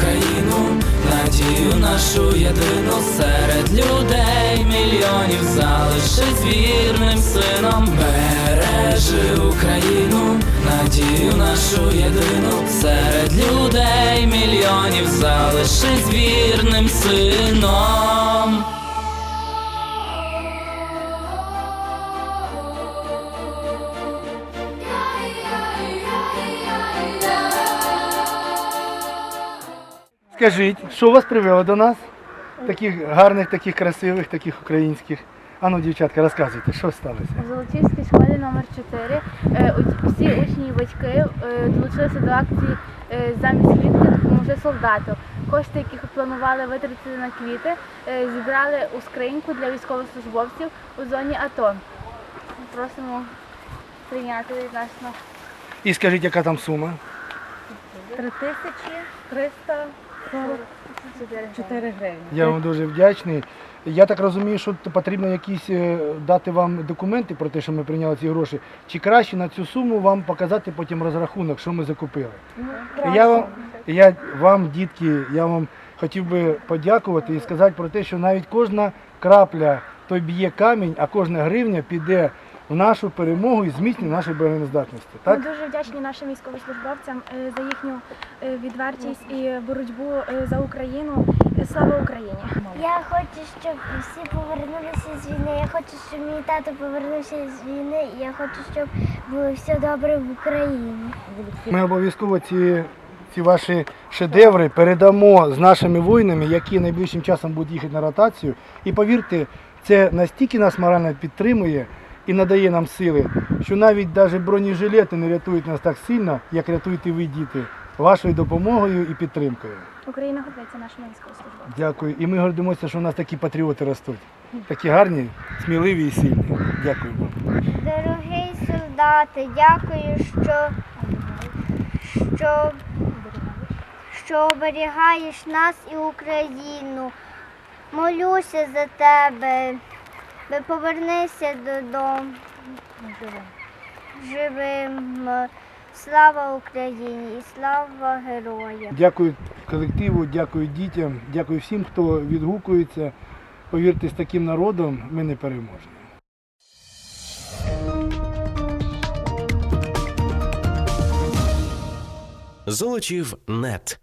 Україну, надію нашу єдину серед людей мільйонів залишись вірним сином. Бережи Україну, надію нашу єдину серед людей мільйонів залишись вірним сином. Скажіть, що вас привело до нас? Таких гарних, таких красивих, таких українських. Ану, дівчатка, розказуйте, що сталося? У Золочівській школі номер 4 е, всі учні і батьки е, долучилися до акції е, замість квітки допоможи солдату. Кошти, які планували витратити на квіти, зібрали у скриньку для військовослужбовців у зоні АТО. Просимо прийняти від нас І скажіть, яка там сума? 3344 гривні. Я вам дуже вдячний. Я так розумію, що потрібно якісь е, дати вам документи про те, що ми прийняли ці гроші. Чи краще на цю суму вам показати потім розрахунок, що ми закупили? І я вам, я вам, дітки, я вам хотів би подякувати і сказати про те, що навіть кожна крапля той б'є камінь, а кожна гривня піде в нашу перемогу і зміцнення нашої обороноздатності. Так? Ми дуже вдячні нашим військовослужбовцям е, за їхню е, відвертість і боротьбу е, за Україну. Слава Україні! Я хочу, щоб всі повернулися з війни. Я хочу, щоб мій тато повернувся з війни. І я хочу, щоб було все добре в Україні. Ми обов'язково ці, ці ваші шедеври передамо з нашими воїнами, які найближчим часом будуть їхати на ротацію. І повірте, це настільки нас морально підтримує і надає нам сили, що навіть навіть бронежилети не рятують нас так сильно, як рятуєте ви, діти, вашою допомогою і підтримкою. Україна готується нашими військовослужбовцями. Дякую. І ми гордимося, що у нас такі патріоти ростуть. Такі гарні, сміливі і сильні. Дякую вам. Дорогий солдати, дякую, що, що, що оберігаєш нас і Україну. Молюся за тебе. Ви повернися додому. Живим. Слава Україні і слава героям. Дякую колективу, дякую дітям, дякую всім, хто відгукується. Повірте, з таким народом ми не переможемо. Золочів нет.